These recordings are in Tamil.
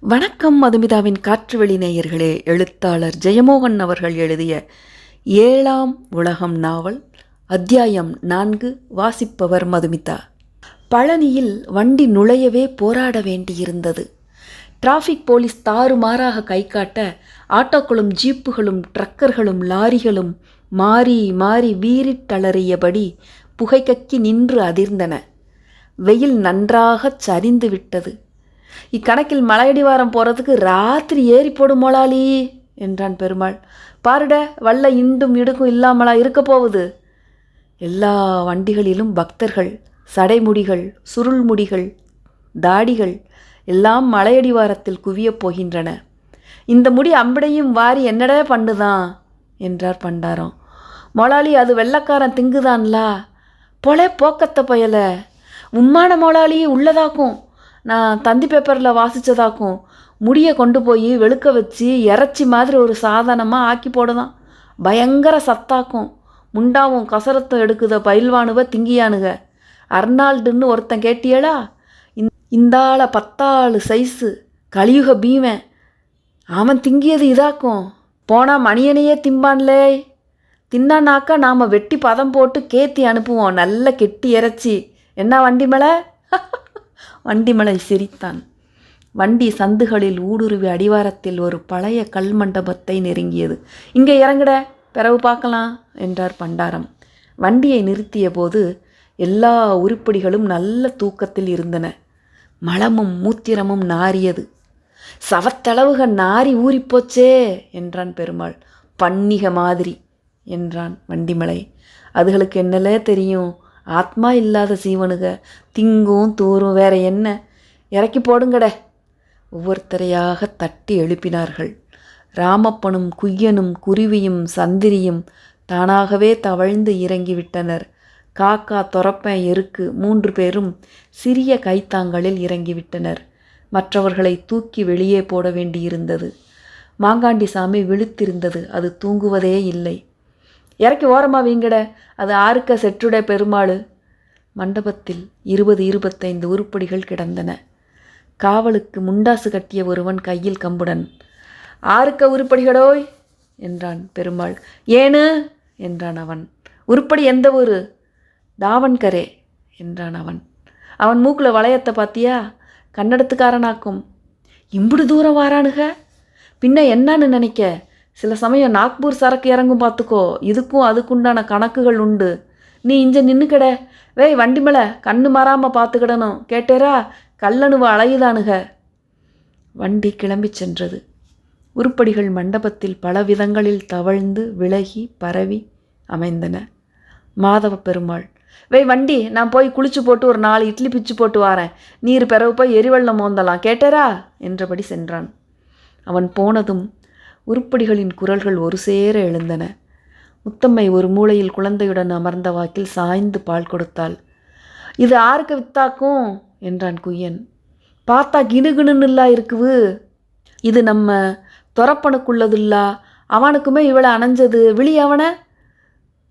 வணக்கம் மதுமிதாவின் காற்றுவெளி நேயர்களே. எழுத்தாளர் ஜெயமோகன் அவர்கள் எழுதிய ஏழாம் உலகம் நாவல் அத்தியாயம் நான்கு வாசிப்பவர் மதுமிதா. பழனியில் வண்டி நுழையவே போராட வேண்டியிருந்தது. டிராஃபிக் போலீஸ் தாறுமாறாக கை காட்ட ஆட்டோக்களும் ஜீப்புகளும் ட்ரக்கர்களும் லாரிகளும் மாறி மாறி வீறிட்டளறியபடி புகைக்கக்கி நின்று அதிர்ந்தன. வெயில் நன்றாகச் சரிந்து விட்டது இக்கணக்கில் மலையடிவாரம் போகிறதுக்கு ராத்திரி ஏறி போடும் மொழாலி என்றான் பெருமாள். பாருட வல்ல இண்டும் இடுக்கும் இல்லாமலா இருக்க போகுது எல்லா வண்டிகளிலும் பக்தர்கள் சடைமுடிகள் சுருள்முடிகள் தாடிகள் எல்லாம் மலையடிவாரத்தில் குவியப் போகின்றன. இந்த முடி அம்படையும் வாரி என்னடா பண்ணுதான் என்றார் பண்டாரம். மொளாலி அது வெள்ளக்காரன் திங்குதான்லா? பொலே போக்கத்த பயல. உம்மான மொளாலி உள்ளதாக்கும். நான் தந்தி பேப்பரில் வாசித்ததாக்கும் முடியை கொண்டு போய் வெளுக்க வச்சு இறைச்சி மாதிரி ஒரு சாதனமாக ஆக்கி போடுதான். பயங்கர சத்தாக்கும். முண்டாவும் கசரத்தும் எடுக்குத பயில்வானுவ திங்கியானுக. அர்னால்டுன்னு ஒருத்தன் கேட்டியலா இந் இந்தாள பத்தாளு சைஸு கலியுக பீமன். அவன் திங்கியது இதாக்கும். போனால் மணியனையே திம்பான்லே. தின்னானாக்கா நாம் வெட்டி பதம் போட்டு கேத்தி அனுப்புவோம். நல்ல கெட்டி இறைச்சி என்ன வண்டி மேலே? வண்டிமலை சிரித்தான். வண்டி சந்துகளில் ஊடுருவி அடிவாரத்தில் ஒரு பழைய கல் மண்டபத்தை நெருங்கியது. இங்கே இறங்குட பிறகு பார்க்கலாம் என்றார் பண்டாரம். வண்டியை நிறுத்திய போது எல்லா உருப்படிகளும் நல்ல தூக்கத்தில் இருந்தன. மலமும் மூத்திரமும் நாறியது. சவத்தளவுக நாரி ஊறிப்போச்சே என்றான் பெருமாள். பன்னிக மாதிரி என்றான் வண்டிமலை. அதுகளுக்கு என்னலே தெரியும். ஆத்மா இல்லாத சீவனுக திங்கும் தூரும் வேற என்ன? இறக்கி போடுங்கட. ஒவ்வொருத்தரையாக தட்டி எழுப்பினார்கள். ராமப்பனும் குய்யனும் குருவியும் சந்திரியும் தானாகவே தவழ்ந்து இறங்கிவிட்டனர். காக்கா தொரப்பன் எருக்கு மூன்று பேரும் சிறிய கைத்தாங்களில் இறங்கிவிட்டனர். மற்றவர்களை தூக்கி வெளியே போட வேண்டியிருந்தது. மாங்காண்டி சாமி விழுத்திருந்தது. அது தூங்குவதே இல்லை. இறக்கி ஓரமாக வீங்கட. அது ஆறுக்க செற்றுட பெருமாள். மண்டபத்தில் இருபது இருபத்தைந்து உருப்படிகள் கிடந்தன. காவலுக்கு முண்டாசு கட்டிய ஒருவன் கையில் கம்புடன். ஆறுக்க உருப்படிகளோய்! என்றான் பெருமாள். ஏனு? என்றான் அவன். உருப்படி எந்த ஊரு? தாவன்கரே என்றான் அவன். அவன் மூக்கில் வளையத்தை பார்த்தியா கன்னடத்துக்காரனாக்கும். இம்புடு தூரம் வாரானுக. பின்ன என்னான்னு நினைக்க? சில சமயம் நாக்பூர் சரக்கு இறங்கும் பார்த்துக்கோ. இதுக்கும் அதுக்குண்டான கணக்குகள் உண்டு. நீ இஞ்ச நின்றுக்கட வேய் வண்டி மேலே கண்ணு மாறாமல் பார்த்துக்கிடணும். கேட்டேரா? கல்லணுவ அலையுதானுக வண்டி கிளம்பி சென்றது. உருப்படிகள் மண்டபத்தில் பல விதங்களில் தவழ்ந்து விலகி பரவி அமைந்தன. மாதவ பெருமாள் வேய் வண்டி நான் போய் குளிச்சு போட்டு ஒரு நாலு இட்லி பிச்சு போட்டு வாரேன். நீர் பிறகு போய் எரிவெள்ளம் மோந்தலாம். கேட்டேரா? என்றபடி சென்றான். அவன் போனதும் உருப்படிகளின் குரல்கள் ஒரு சேர எழுந்தன. முத்தம்மை ஒரு மூலையில் குழந்தையுடன் அமர்ந்த வாக்கில் சாய்ந்து பால் கொடுத்தாள். இது ஆருக்கு வித்தாக்கும்? என்றான் குய்யன். பார்த்தா கிணுகிணுன்னுல்லா இருக்குவு. இது நம்ம துறப்பனுக்குள்ளதுல்லா அவனுக்குமே இவளை அணைஞ்சது. விழி அவன?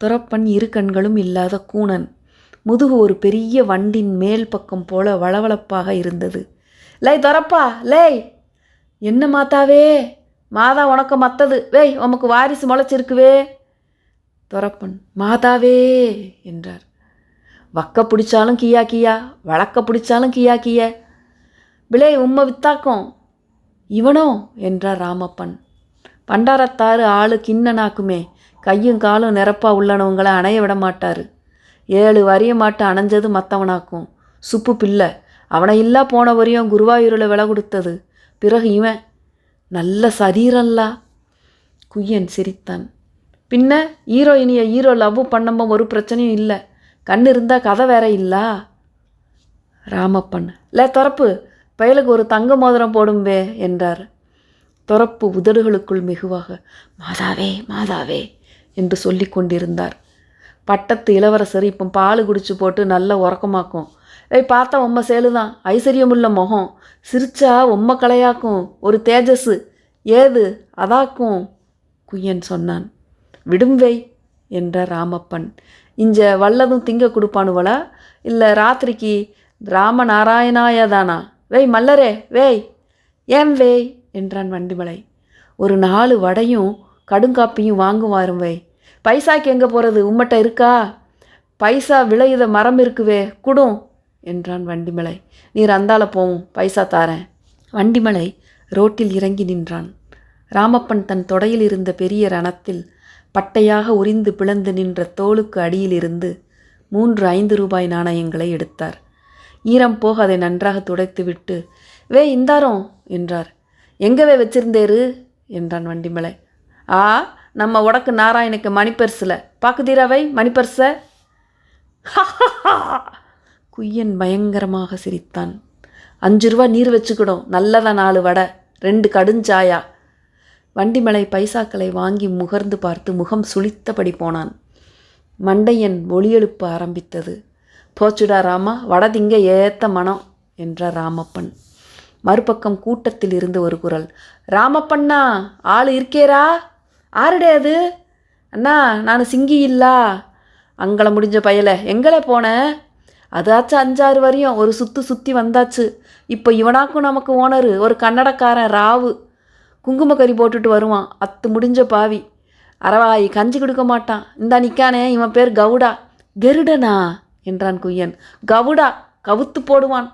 துறப்பன் இரு கண்களும் இல்லாத கூணன் முதுகு ஒரு பெரிய வண்டின் மேல் பக்கம் போல வளவளப்பாக இருந்தது. லை துறப்பா லே என்ன மாத்தாவே? மாதா உனக்கு மத்தது. வேய் உமக்கு வாரிசு முளைச்சிருக்குவே. துறப்பன் மாதாவே என்றார். வக்க பிடிச்சாலும் கியா கியா. வழக்க பிடிச்சாலும் கியா கிய. விளை உம்மை வித்தாக்கும். இவனோ என்றார் ராமப்பன். பண்டாரத்தாறு ஆளு கிண்ணனாக்குமே. கையும் காலும் நிரப்பா உள்ளனவங்களை அணைய விட மாட்டார் ஏழு வரிய மாட்டு அணைஞ்சது மற்றவனாக்கும் சுப்பு பிள்ளை. அவனை இல்லா போன வரையும் குருவாயூரில் விலை கொடுத்தது பிறகு இவன் நல்ல சரீரம்லா. குய்யன் சிரித்தான். பின்ன ஹீரோயினியை ஹீரோ லவ் பண்ணம்போ ஒரு பிரச்சனையும் இல்லை. கண் இருந்தால் கதை வேற இல்லா? ராமப்பன். லே துறப்பு பயலுக்கு ஒரு தங்க மோதிரம் போடும்பே என்றார். துறப்பு உதடுகளுக்குள் மிகுவாக மாதாவே மாதாவே என்று சொல்லி கொண்டிருந்தார். பட்டத்து இளவரசர் இப்போ பால் குடிச்சு போட்டு நல்ல உறக்கமாக்கும். ஏய் பார்த்தா உம்ம சேலுதான். ஐஸ்வர்யமுள்ள முகம். சிரிச்சா உம்ம கலையாக்கும் ஒரு தேஜஸ் ஏது? அதாக்கும் குய்யன் சொன்னான். விடும் வை ராமப்பன். இஞ்ச வல்லதும் திங்க கொடுப்பானுவளா? இல்லை ராத்திரிக்கு ராம நாராயணாயதானா வேய் மல்லரே வேய். ஏன் வேய்? என்றான் வண்டிமலை. ஒரு நாலு வடையும் கடுங்காப்பியும் வாங்குவாரும் வை பைசாக்கு எங்கே போகிறது உம்மட்ட இருக்கா? பைசா விளையுத மரம் இருக்குவே. குடும். என்றான் வண்டிமலை. நீர் அந்தால போவும் பைசா தாரேன். வண்டிமலை ரோட்டில் இறங்கி நின்றான். ராமப்பன் தன் தொடையில் இருந்த பெரிய ரணத்தில் பட்டையாக உரிந்து பிளந்து நின்ற தோளுக்கு அடியிலிருந்து மூன்று ஐந்து ரூபாய் நாணயங்களை எடுத்தார். ஈரம் போக அதை நன்றாக துடைத்துவிட்டு வே இந்தாரோம் என்றார். எங்கவே வச்சிருந்தேரு? என்றான் வண்டிமலை. ஆ நம்ம உடக்கு நாராயணுக்கு பார்க்குதீராவை பாக்குதீராவை மணிப்பர்ஸை குய்யன் பயங்கரமாக சிரித்தான். அஞ்சு ரூபா நீர் வச்சுக்கிடும். நல்லதா நாலு வடை. ரெண்டு கடுஞ்சாயா. வண்டிமலை பைசாக்களை வாங்கி முகர்ந்து பார்த்து முகம் சுளித்தபடி போனான். மண்டையன் ஒளியெழுப்ப ஆரம்பித்தது. போச்சுடா ராமா. வடதிங்க ஏத்த மனம் என்றார் ராமப்பன். மறுபக்கம் கூட்டத்தில் இருந்து ஒரு குரல். ராமப்பண்ணா ஆள் இருக்கேரா? ஆருடே அது? அண்ணா நான் சிங்கி இல்லா? அங்களை முடிஞ்ச பயல. எங்களை போனேன் அதாச்சும் அஞ்சாறு வரையும் ஒரு சுத்து சுற்றி வந்தாச்சு. இப்போ இவனாக்கும் நமக்கு ஓனரு ஒரு கன்னடக்காரன் ராவு. குங்குமக்கறி போட்டுட்டு வருவான் அத்து முடிஞ்ச பாவி. அரவாய் கஞ்சி கொடுக்க மாட்டான். இந்தா நிக்கானே இவன் பேர் கவுடா. கெருடனா? என்றான் குய்யன். கவுடா கவுத்து போடுவான்.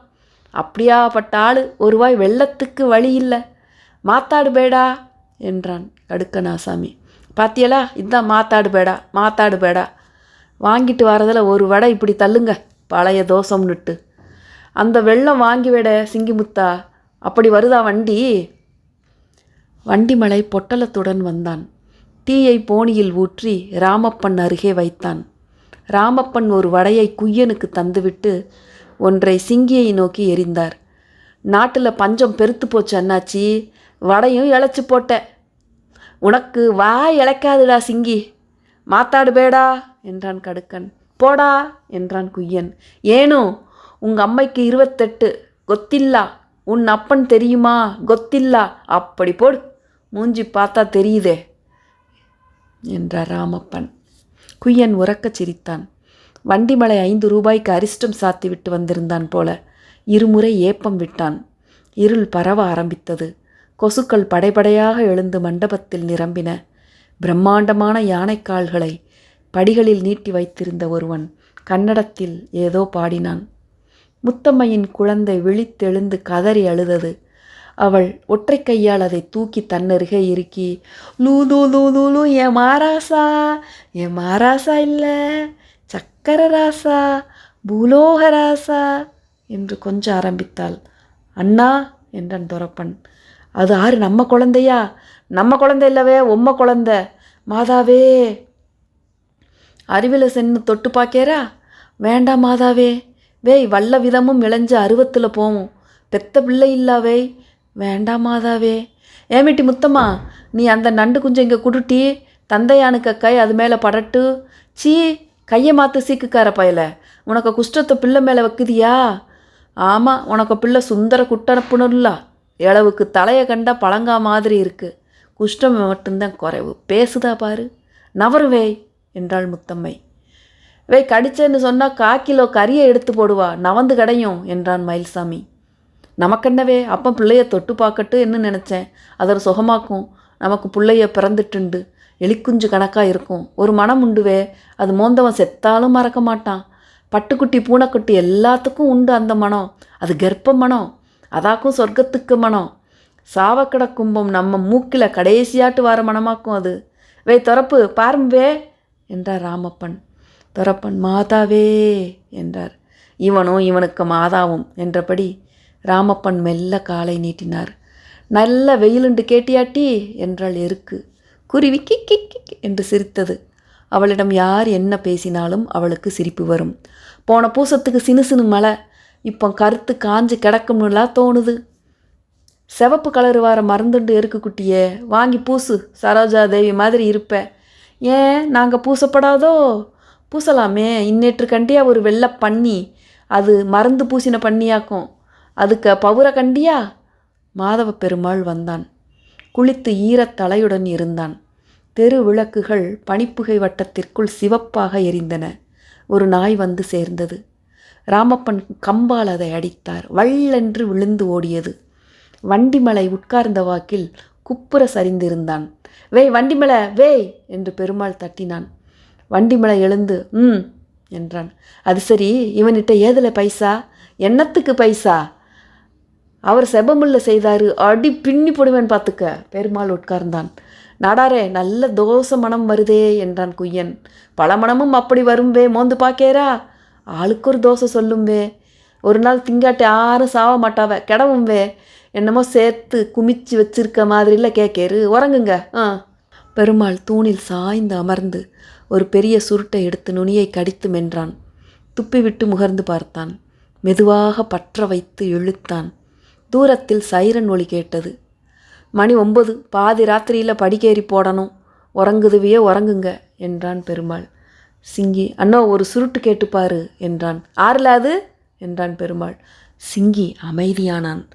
அப்படியாப்பட்ட ஆள் ஒருவாய் வெள்ளத்துக்கு வழி இல்லை. மாத்தாடு பேடா என்றான் கடுக்கனாசாமி பாத்தியலா? இதான் மாத்தாடு பேடா மாத்தாடு பேடா. வாங்கிட்டு வரதில் ஒரு வடை இப்படி தள்ளுங்க. பழைய தோசம்னுட்டு. அந்த வெள்ளம் வாங்கி விட சிங்கிமுத்தா அப்படி வருதா வண்டி? வண்டிமலை பொட்டலத்துடன் வந்தான். தீயை போனியில் ஊற்றி ராமப்பன் அருகே வைத்தான். ராமப்பன் ஒரு வடையை குய்யனுக்கு தந்துவிட்டு ஒன்றை சிங்கியை நோக்கி எறிந்தார். நாட்டில் பஞ்சம் பெருத்து போச்சு அண்ணாச்சி வடையும் இழைச்சி போட்ட. உனக்கு வா இழைக்காதுடா சிங்கி மாத்தாடு பேடா என்றான் கடுக்கன். போடா என்றான் குய்யன். ஏனோ உங்க அம்மைக்கு இருபத்தெட்டு கொத்தில்லா. உன் அப்பன் தெரியுமா? கொத்தில்லா. அப்படி போடு. மூஞ்சி பார்த்தா தெரியுதே என்றார் ராமப்பன். குய்யன் உறக்கச் சிரித்தான். வண்டிமலை ஐந்து ரூபாய்க்கு அரிஷ்டம் சாத்தி விட்டு வந்திருந்தான் போல. இருமுறை ஏப்பம் விட்டான். இருள் பரவ ஆரம்பித்தது. கொசுக்கள் படைபடையாக எழுந்து மண்டபத்தில் நிரம்பின. பிரம்மாண்டமான யானைக்கால்களை படிகளில் நீட்டி வைத்திருந்த ஒருவன் கன்னடத்தில் ஏதோ பாடினான். முத்தம்மையின் குழந்தை விழித்தெழுந்து கதறி அழுதது. அவள் ஒற்றை கையால் அதை தூக்கி தன்னருகே இருக்கி லூ லூ லூ லூ லூ என் மாராசா என் மாராசா இல்லை சக்கர ராசா பூலோக ராசா என்று கொஞ்சம் ஆரம்பித்தாள். அண்ணா என்றான் துரப்பன். அது ஆறு நம்ம குழந்தையா? நம்ம குழந்தை இல்லவே உம்ம குழந்தை. மாதாவே அறிவில் சென்று தொட்டு பார்க்கேரா வேண்டாம் மாதாவே. வேய் வல்ல விதமும் இளைஞ்ச அருவத்தில் போவோம். பெத்த பிள்ளை இல்லாவே வேண்டாம் மாதாவே. ஏமிட்டி முத்தம்மா நீ அந்த நண்டு குஞ்சம் இங்கே குடுட்டி தந்தையானுக்க கை அது மேலே படட்டு. சீ கையை மாற்ற சீக்குக்கார பயல. உனக்கு குஷ்டத்தை பிள்ளை மேலே வைக்குதியா? ஆமாம் உனக்கு பிள்ளை சுந்தர குட்டனப்புணுல்ல இளவுக்கு தலையை கண்டா பழங்கா மாதிரி இருக்குது குஷ்டம் மட்டும்தான் குறைவு. பேசுதா பாரு. நவருவேய். என்றாள் முத்தம்மை. வை கடிச்சேன்னு சொன்னால் கா கிலோ கறியை எடுத்து போடுவா நவந்து கடையும் என்றான் மயில்சாமி. நமக்கென்னவே அப்போ பிள்ளைய தொட்டு பார்க்கட்டு என்ன நினச்சேன். அதை சுகமாக்கும். நமக்கு பிள்ளைய பிறந்துட்டுண்டு. எலிக்குஞ்சு கணக்காக இருக்கும். ஒரு மனம் உண்டுவே. அது மோந்தவன் செத்தாலும் மறக்க மாட்டான். பட்டுக்குட்டி பூனைக்குட்டி எல்லாத்துக்கும் உண்டு அந்த மனம். அது கர்ப்ப மனம். அதாக்கும் சொர்க்கத்துக்கு மனம். சாவக்கடை கும்பம் நம்ம மூக்கில் கடைசியாட்டு வர மனமாக்கும் அது. வே துறப்பு பாரும்பே. என்றார் ராமப்பன். துரப்பன் மாதாவே என்றார். இவனும் இவனுக்கு மாதாவும் என்றபடி ராமப்பன் மெல்ல காலை நீட்டினார். நல்ல வெயிலுண்டு கேட்டியாட்டி என்றாள் எருக்கு. குருவி கிக் கிக் என்று சிரித்தது. அவளிடம் யார் என்ன பேசினாலும் அவளுக்கு சிரிப்பு வரும். போன பூசத்துக்கு சினு சினு மழை. இப்போ கருத்து காஞ்சு கிடக்கும்னுலாம் தோணுது. சிவப்பு கலர் வார மருந்துண்டு எருக்கு குட்டியே. வாங்கி பூசு. சரோஜா தேவி மாதிரி இருப்பேன் ஏன்? நாங்கள் பூசப்படாதோ? பூசலாமே. இன்னேற்று கண்டியா ஒரு வெள்ளை பண்ணி அது மருந்து பூசின பண்ணியாக்கும் அதுக்கு பவுர கண்டியா? மாதவ பெருமாள் வந்தான். குளித்து ஈரத் தலையுடன் இருந்தான். தெரு விளக்குகள் பனிப்புகை வட்டத்திற்குள் சிவப்பாக எரிந்தன. ஒரு நாய் வந்து சேர்ந்தது. ராமப்பன் கம்பால் அதை அடித்தார். வள்ளென்று விழுந்து ஓடியது. வண்டிமலை உட்கார்ந்த வாக்கில் குப்புற சரிந்திருந்தான். வேய் வண்டிமலை வேய்! என்று பெருமாள் தட்டினான். வண்டிமலை எழுந்து ம் என்றான். அது சரி இவன்கிட்ட ஏதில் பைசா? என்னத்துக்கு பைசா? அவர் செபமுள்ள செய்தாரு அடி பின்னி போடுவேன் பார்த்துக்க பெருமாள் உட்கார்ந்தான். நாடாரே நல்ல தோசை மனம் வருதே என்றான் குய்யன். பல மணமும் அப்படி வரும்பே மோந்து பாக்கேரா ஆளுக்கு ஒரு தோசை சொல்லும்வே ஒரு நாள் திங்காட்டி யாரும் சாவ மாட்டாவ கிடவும்வே என்னமோ சேர்த்து குமிச்சு வச்சிருக்க மாதிரில கேட்கேரு உறங்குங்க. ஆ. பெருமாள் தூணில் சாய்ந்து அமர்ந்து ஒரு பெரிய சுருட்டை எடுத்து நுனியை கடித்து மென்றான். துப்பிவிட்டு முகர்ந்து பார்த்தான். மெதுவாக பற்ற வைத்து இழுத்தான். தூரத்தில் சைரன் ஒலி கேட்டது. மணி ஒன்பது. பாதி ராத்திரியில் படிக்கேறி போடணும். உறங்குதுவியே உறங்குங்க என்றான் பெருமாள். சிங்கி அண்ணோ ஒரு சுருட்டு கேட்டுப்பாரு என்றான். ஆறுல அது? என்றான் பெருமாள். சிங்கி அமைதியானான்.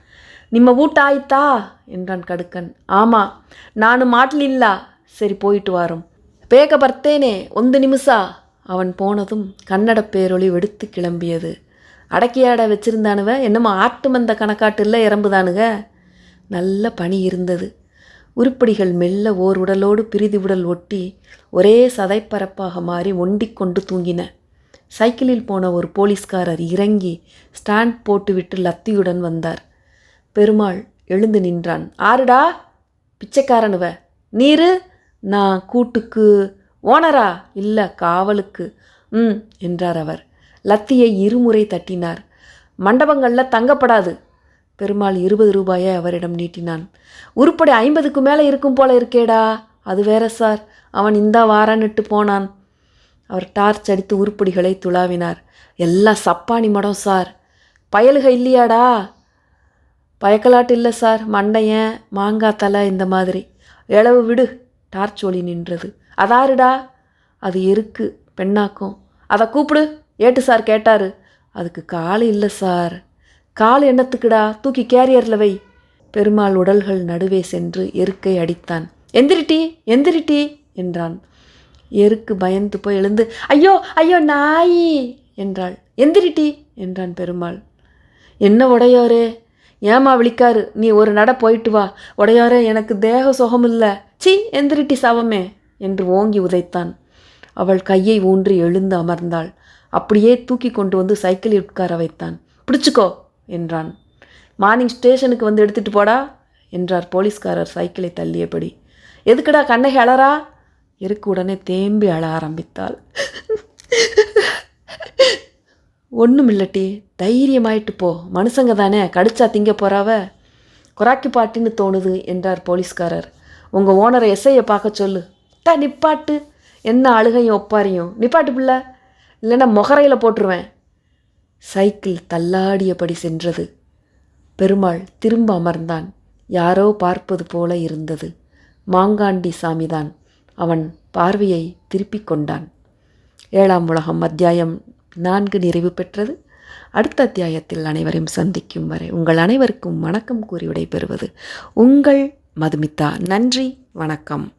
நிம்ம ஊட்டாயித்தா? என்றான் கடுக்கன். ஆமா மாட்டில் இல்லா. சரி போயிட்டு வாரோம். பேக பர்த்தேனே ஒந்து நிமிஷா அவன் போனதும் கன்னட பேரொளி வெடுத்து கிளம்பியது. அடக்கியாட வச்சிருந்தானுவ? என்னமோ ஆட்டு மந்த கணக்காட்டில் இறம்புதானுங்க நல்ல பனி இருந்தது. உருப்படிகள் மெல்ல ஓர் உடலோடு பிரிதி உடல் ஒட்டி ஒரே சதைப்பரப்பாக மாறி ஒண்டிக்கொண்டு தூங்கின. சைக்கிளில் போன ஒரு போலீஸ்காரர் இறங்கி ஸ்டாண்ட் போட்டுவிட்டு லத்தியுடன் வந்தார். பெருமாள் எழுந்து நின்றான். ஆறுடா பிச்சைக்காரனுவ நீரு நான் கூட்டுக்கு ஓனரா? இல்லை காவலுக்கு. ம் என்றார் அவர். லத்தியை இருமுறை தட்டினார். மண்டபங்களில் தங்கப்படாது. பெருமாள் இருபது ரூபாயை அவரிடம் நீட்டினான். உருப்படி ஐம்பதுக்கு மேலே இருக்கும் போல இருக்கேடா. அது வேற சார். அவன் இந்த வாரன்னுட்டு போனான். அவர் டார்ச் அடித்து உருப்படிகளை துளாவினார். எல்லாம் சப்பானி மடம் சார். பயலுக இல்லையாடா? பயக்கலாட்டு இல்லை சார் மண்டையன் மாங்காய் தலை இந்த மாதிரி. இளவு விடு டார்ச் ஒளி நின்றது. அதாருடா அது எருக்கு பெண்ணாக்கும். அதை கூப்பிடு ஏட்டு சார் கேட்டார். அதுக்கு கால் இல்லை சார். கால் என்னத்துக்குடா தூக்கி கேரியரில் வை. பெருமாள் உடல்கள் நடுவே சென்று எருக்கை அடித்தான். எந்திரிட்டி எந்திரிட்டி என்றான். எருக்கு பயந்து போய் எழுந்து ஐயோ ஐயோ நாயி! என்றாள். எந்திரிட்டி! என்றான் பெருமாள். என்ன உடையோரே ஏமா விழிக்காரு? நீ ஒரு நட போயிட்டு வா. உடையாரே எனக்கு தேக சுகமில்ல. சி எந்திரிட்டி சவமே என்று ஓங்கி உதைத்தான். அவள் கையை ஊன்றி எழுந்து அமர்ந்தாள். அப்படியே தூக்கி கொண்டு வந்து சைக்கிளில் உட்கார வைத்தான். பிடிச்சுக்கோ என்றான். மார்னிங் ஸ்டேஷனுக்கு வந்து எடுத்துட்டு போடா என்றார் போலீஸ்காரர் சைக்கிளை தள்ளியபடி. எதுக்குடா கண்ணகி அழறா எருக்கு உடனே தேம்பி அழ ஆரம்பித்தாள். ஒன்றும் இல்லட்டி தைரியமாயிட்டு போ. மனுஷங்க தானே கடிச்சா திங்க போகிறாவ குராக்கி பாட்டின்னு தோணுது என்றார் போலீஸ்காரர். உங்கள் ஓனரை எஸ்ஐயை பார்க்க சொல்லு. தா நிப்பாட்டு. என்ன அழுகையும் ஒப்பாரியும். நிப்பாட்டு பிள்ளை. இல்லைன்னா முகரையில் போட்டுருவேன். சைக்கிள் தள்ளாடியபடி சென்றது. பெருமாள் திரும்ப அமர்ந்தான். யாரோ பார்ப்பது போல இருந்தது. மாங்காண்டி சாமிதான். அவன் பார்வையை திருப்பிக் கொண்டான். ஏழாம் உலகம் அத்தியாயம் நான்கு நிறைவு பெற்றது. அடுத்த அத்தியாயத்தில் அனைவரையும் சந்திக்கும் வரை உங்கள் அனைவருக்கும் வணக்கம் கூறி விடைபெறுவது உங்கள் மதுமிதா. நன்றி வணக்கம்.